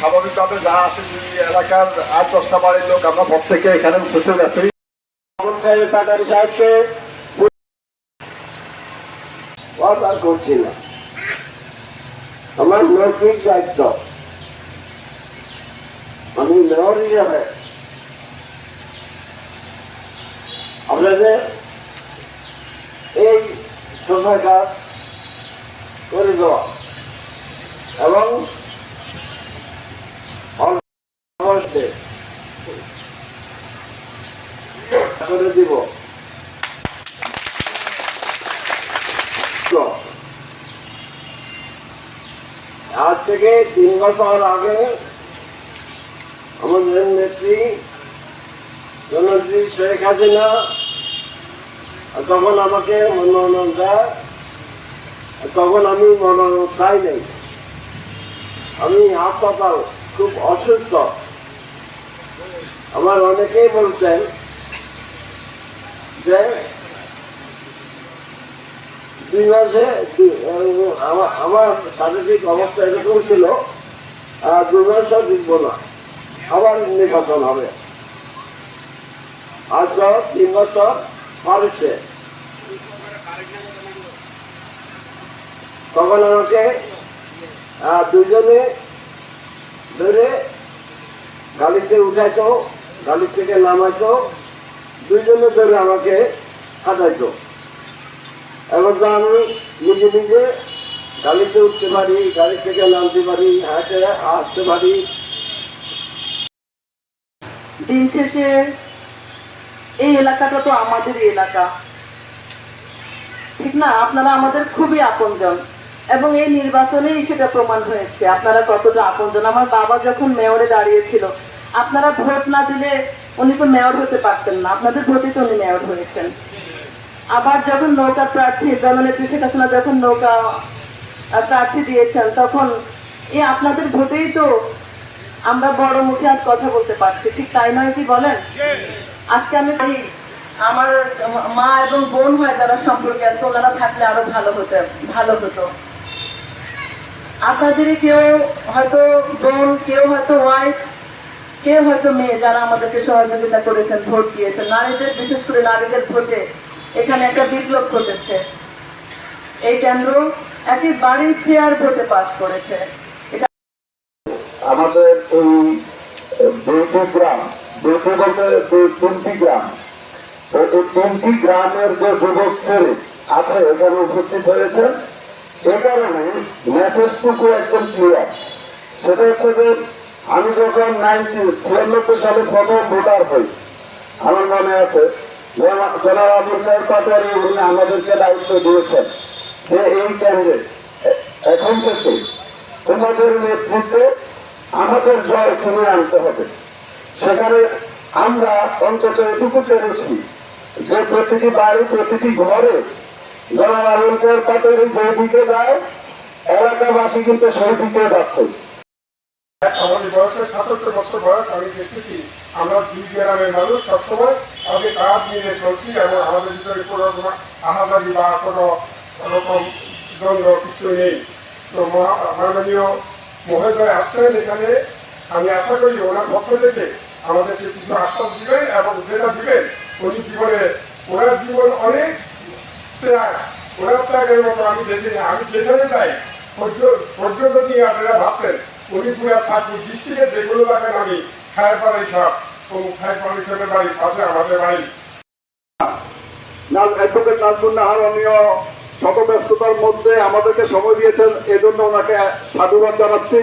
স্বাভাবিকভাবে যা আছে এলাকার আট দশটা বাড়ির লোক আমরা প্রত্যেকে এখানে উপস্থিত আছি। করছি না আমার নৈতিক দায়িত্ব। আমি মেয়র হিসাবে আপনাদের এই সোফাটা করে এবং দিব। আজ থেকে তিন বছর আগে আমাদের নেত্রী জননেত্রী শেখ হাসিনা তখন আমাকে মনোনয়ন দেয় তখন আমি মনোনয়ন চাই নাই। আমি হাসপাতাল খুব অসুস্থ। আমার অনেকেই বলছেন যে দুই মাসে আমার শারীরিক অবস্থা এরকম ছিল, আর দুই মাসও জিতব না। আবার নির্বাচন হবে। আজ তিন বছর পারছে তখন আমাকে দুজনে ধরে গাড়িতে উঠাইতো গাড়ি থেকে নামাইতো দুইজনে ধরে আমাকে হাঁটাইতো এবার তো আমি নিজে নিজে গাড়িতে উঠতে পারি গাড়ি থেকে নামতে পারি হাঁটে আসতে পারি। দিন শেষে এই এলাকাটা তো আমাদেরই এলাকা। ঠিক না? আপনারা আমাদের খুবই আপনজন। এবং এই নির্বাচনেই সেটা প্রমাণ হয়েছে। আপনারা কতটা আপনজন। আমার বাবা যখন মেয়রে দাঁড়িয়েছিল, আপনারা ভোট না দিলে উনি তো মেয়র হতে পারতেন না। আপনাদের ভোটে তো উনি মেয়র হয়েছেন। আবার যখন নৌকা প্রার্থী, জননেত্রী শেখ হাসিনা যখন নৌকা প্রার্থী দিয়েছেন, তখন এই আপনাদের ভোটেই তো আমরা বড় মুখে আজ কথা বলতে পারছি। ঠিক তাই নয় কি বলেন? আজকে আমি আমার মা এবং বোন হয়, যারা সম্পর্কে আছে, ওনারা থাকলে আরও ভালো হতো ভালো হতো। আপনাদেরই কেউ হয়তো বোন, কেউ হয়তো ওয়াইফ কেউ হয়তো মেয়ে যারা আমাদেরকে সহযোগিতা করেছেন, ভোট দিয়েছেন। নারীদের, বিশেষ করে নারীদের ভোটে এখানে একটা বিপ্লব ঘটেছে। এই কেন্দ্র একেবারেই ফেয়ার ভোটে পাশ করেছে। আমাদের এই গ্রাম বেতু বলতে তিনটি গ্রাম, এই গ্রামের যে যুবক আছে, এখানে উপস্থিত হয়েছে। এ কারণে মেসেজটুকু একদম ক্লিয়ার সেটা আমি যখন নাইনটি ছিয়ানব্বই সালে প্রথম ভোটার হই, আমার মনে আছে, জনাব আবুল পাটোয়ারি উনি আমাদেরকে দায়িত্ব দিয়েছেন যে এই কেন্দ্রে এখন থেকে তোমাদের নেতৃত্বে আমাদের জয় শুনে আনতে হবে। সেখানে আমরা অন্তত এটুকু পেরেছি যে প্রতিটি বাড়ি, প্রতিটি ঘরে যায় আমাদের বয়সের বছর বয়স আমি আমরা দুই মানুষ সবসময় আমাদের কোনো কোনো রকম কিছু নেই তো মহা- মাননীয় মহোদয় আসছেন এখানে আমি আশা করি ওনার পক্ষ থেকে আমাদেরকে কিছু আশ্বাস দিবেন এবং যেটা দিবেন, উনি জীবনে, ওনার জীবন অনেক ত্যাগের মতো আমি দেখিনি আমি পর্যন্ত নিয়ে আপনারা ভাবছেন যেগুলো দেখেন আমি সব। সবের বাড়ি, পাশে আমাদের বাড়ি। ব্যস্ততার মধ্যে আমাদেরকে সময় দিয়েছেন, এজন্য ওনাকে সাধুবাদ জানাচ্ছি।